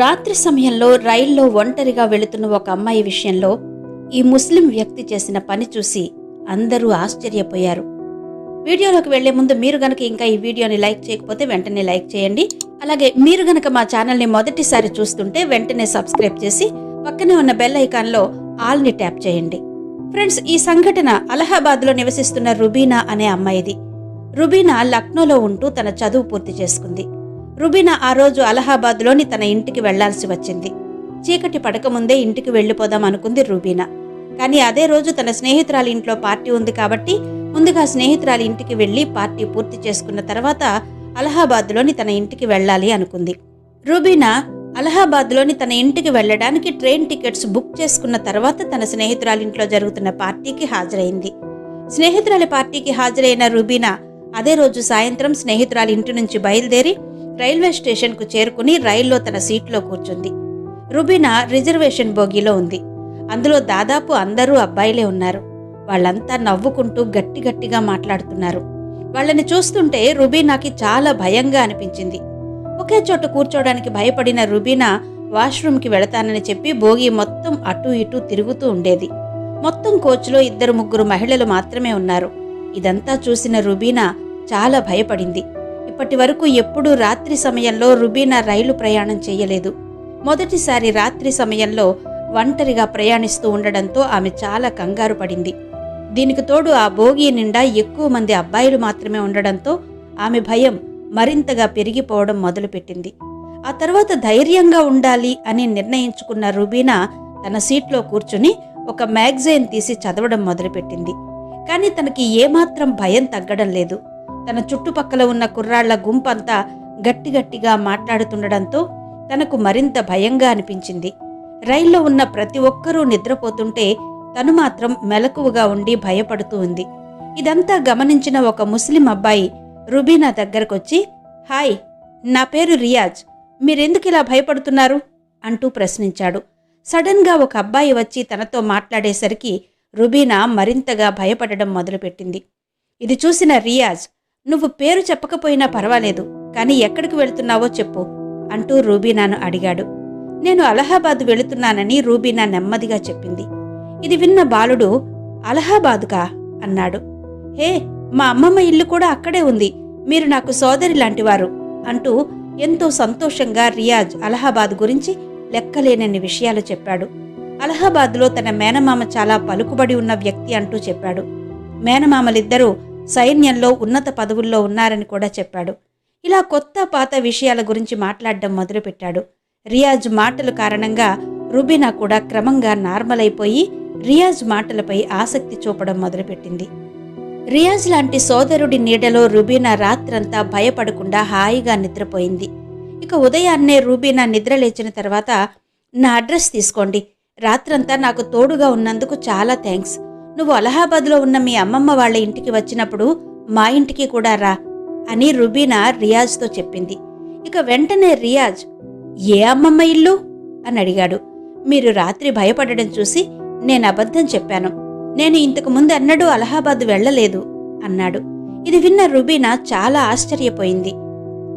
రాత్రి సమయంలో రైల్లో ఒంటరిగా వెళుతున్న ఒక అమ్మాయి విషయంలో ఈ ముస్లిం వ్యక్తి చేసిన పని చూసి అందరూ ఆశ్చర్యపోయారు. వీడియోలోకి వెళ్ళే ముందు మీరు గనక ఇంకా ఈ వీడియోని లైక్ చేయకపోతే వెంటనే లైక్ చేయండి. అలాగే మీరు గనక మా ఛానల్ని మొదటిసారి చూస్తుంటే వెంటనే సబ్స్క్రైబ్ చేసి పక్కనే ఉన్న బెల్ ఐకాన్లో ఆల్ని ట్యాప్ చేయండి. ఫ్రెండ్స్ ఈ సంఘటన అలహాబాద్లో నివసిస్తున్న రుబీనా అనే అమ్మాయిది. రుబీనా లక్నోలో ఉంటూ తన చదువు పూర్తి చేసుకుంది. రుబీనా ఆ రోజు అలహాబాద్లోని తన ఇంటికి వెళ్ళాల్సి వచ్చింది. చీకటి పడకముందే ఇంటికి వెళ్ళిపోదాం అనుకుంది రుబీనా. కానీ అదే రోజు తన స్నేహితురాలి ఇంట్లో పార్టీ ఉంది కాబట్టి ముందుగా స్నేహితురాలి ఇంటికి వెళ్ళి పార్టీ పూర్తి చేసుకున్న తర్వాత అలహాబాద్లోని తన ఇంటికి వెళ్ళాలి అనుకుంది. రుబీనా అలహాబాద్లోని తన ఇంటికి వెళ్ళడానికి ట్రైన్ టికెట్స్ బుక్ చేసుకున్న తర్వాత తన స్నేహితురాలి ఇంట్లో జరుగుతున్న పార్టీకి హాజరైంది. స్నేహితురాలి పార్టీకి హాజరైన రుబీనా అదే రోజు సాయంత్రం స్నేహితురాలి ఇంటి నుంచి బయలుదేరి రైల్వే స్టేషన్కు చేరుకుని రైల్లో తన సీట్లో కూర్చుంది. రుబీనా రిజర్వేషన్ బోగీలో ఉంది. అందులో దాదాపు అందరూ అబ్బాయిలే ఉన్నారు. వాళ్ళంతా నవ్వుకుంటూ గట్టి గట్టిగా మాట్లాడుతున్నారు. వాళ్ళని చూస్తుంటే రుబీనాకి చాలా భయంగా అనిపించింది. ఒకే చోట కూర్చోడానికి భయపడిన రుబీనా వాష్రూమ్కి వెళతానని చెప్పి భోగి మొత్తం అటూ ఇటూ తిరుగుతూ ఉండేది. మొత్తం కోచ్లో ఇద్దరు ముగ్గురు మహిళలు మాత్రమే ఉన్నారు. ఇదంతా చూసిన రుబీనా చాలా భయపడింది. ఇప్పటి వరకు ఎప్పుడూ రాత్రి సమయంలో రుబీనా రైలు ప్రయాణం చేయలేదు. మొదటిసారి రాత్రి సమయంలో ఒంటరిగా ప్రయాణిస్తూ ఉండడంతో ఆమె చాలా కంగారు పడింది. దీనికి తోడు ఆ భోగి నిండా ఎక్కువ మంది అబ్బాయిలు మాత్రమే ఉండడంతో ఆమె భయం మరింతగా పెరిగిపోవడం మొదలుపెట్టింది. ఆ తర్వాత ధైర్యంగా ఉండాలి అని నిర్ణయించుకున్న రుబీనా తన సీట్లో కూర్చుని ఒక మ్యాగజైన్ తీసి చదవడం మొదలుపెట్టింది. కానీ తనకి ఏమాత్రం భయం తగ్గడం లేదు. తన చుట్టుపక్కల ఉన్న కుర్రాళ్ళ గుంపంతా గట్టిగట్టిగా మాట్లాడుతుండడంతో తనకు మరింత భయంగా అనిపించింది. రైల్లో ఉన్న ప్రతి ఒక్కరూ నిద్రపోతుంటే తను మాత్రం మెలకువగా ఉండి భయపడుతూ ఉంది. ఇదంతా గమనించిన ఒక ముస్లిం అబ్బాయి రుబీనా దగ్గరకొచ్చి హాయ్ నా పేరు రియాజ్. మీరెందుకు ఇలా భయపడుతున్నారు? అంటూ ప్రశ్నించాడు. సడన్గా ఒక అబ్బాయి వచ్చి తనతో మాట్లాడేసరికి రుబీనా మరింతగా భయపడడం మొదలుపెట్టింది. ఇది చూసిన రియాజ్. నువ్వు పేరు చెప్పకపోయినా పర్వాలేదు కానీ ఎక్కడికి వెళుతున్నావో చెప్పు అంటూ రూబీనాను అడిగాడు. నేను అలహాబాద్ వెళుతున్నానని రూబీనా నెమ్మదిగా చెప్పింది. ఇది విన్న బాలుడు అలహాబాద్కా? అన్నాడు. హే మా అమ్మమ్మ ఇల్లు కూడా అక్కడే ఉంది మీరు నాకు సోదరి లాంటివారు అంటూ ఎంతో సంతోషంగా రియాజ్ అలహాబాద్ గురించి లెక్కలేనన్ని విషయాలు చెప్పాడు. అలహాబాద్లో తన మేనమామ చాలా పలుకుబడి ఉన్న వ్యక్తి అంటూ చెప్పాడు. మేనమామలిద్దరూ సైన్యంలో ఉన్నత పదవుల్లో ఉన్నారని కూడా చెప్పాడు. ఇలా కొత్త పాత విషయాల గురించి మాట్లాడడం మొదలుపెట్టాడు. రియాజ్ మాటల కారణంగా రుబీనా కూడా క్రమంగా నార్మల్ అయిపోయి రియాజ్ మాటలపై ఆసక్తి చూపడం మొదలుపెట్టింది. రియాజ్ లాంటి సోదరుడి నీడలో రుబీనా రాత్రంతా భయపడకుండా హాయిగా నిద్రపోయింది. ఇక ఉదయాన్నే రూబీనా నిద్రలేచిన తర్వాత నా అడ్రస్ తీసుకోండి. రాత్రంతా నాకు తోడుగా ఉన్నందుకు చాలా థ్యాంక్స్ నువ్వు అలహాబాద్లో ఉన్న మీ అమ్మమ్మ వాళ్ళ ఇంటికి వచ్చినప్పుడు మా ఇంటికి కూడా రా అని రుబీనా రియాజ్తో చెప్పింది. ఇక వెంటనే రియాజ్ ఏ అమ్మమ్మ ఇల్లు? అని అడిగాడు. మీరు రాత్రి భయపడడం చూసి నేను అబద్ధం చెప్పాను. నేను ఇంతకు ముందు అన్నడూ అలహాబాద్ వెళ్ళలేదు అన్నాడు. ఇది విన్న రుబీనా చాలా ఆశ్చర్యపోయింది.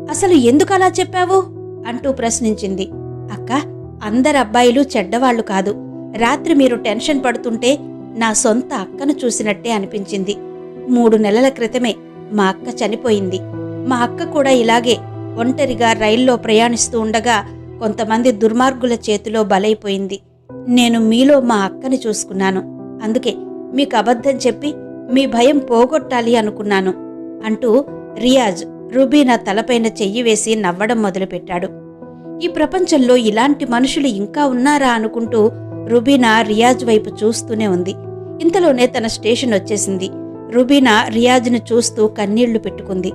అసలు ఎందుకు అలా చెప్పావు? అంటూ ప్రశ్నించింది. అక్క అందరు అబ్బాయిలు చెడ్డవాళ్ళు కాదు. రాత్రి మీరు టెన్షన్ పడుతుంటే నా సొంత అక్కను చూసినట్టే అనిపించింది. మూడు నెలల క్రితమే మా అక్క చనిపోయింది. మా అక్క కూడా ఇలాగే ఒంటరిగా రైల్లో ప్రయాణిస్తూ ఉండగా కొంతమంది దుర్మార్గుల చేతిలో బలైపోయింది. నేను మీలో మా అక్కని చూసుకున్నాను. అందుకే మీకు అబద్ధం చెప్పి మీ భయం పోగొట్టాలి అనుకున్నాను అంటూ రియాజ్ రుబీనా తలపైన చెయ్యి వేసి నవ్వడం మొదలుపెట్టాడు. ఈ ప్రపంచంలో ఇలాంటి మనుషులు ఇంకా ఉన్నారా అనుకుంటూ రుబీనా రియాజ్ వైపు చూస్తూనే ఉంది. ఇంతలోనే తన స్టేషన్ వచ్చేసింది. రుబీనా రియాజ్ను చూస్తూ కన్నీళ్ళు పెట్టుకుంది.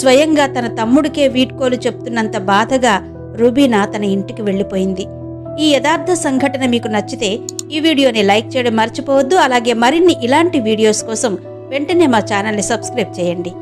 స్వయంగా తన తమ్ముడికే వీడ్కోలు చెప్తున్నంత బాధగా రుబీనా తన ఇంటికి వెళ్ళిపోయింది. ఈ యథార్థ సంఘటన మీకు నచ్చితే ఈ వీడియోని లైక్ చేయడం మర్చిపోవద్దు. అలాగే మరిన్ని ఇలాంటి వీడియోస్ కోసం వెంటనే మా ఛానల్ని సబ్స్క్రైబ్ చేయండి.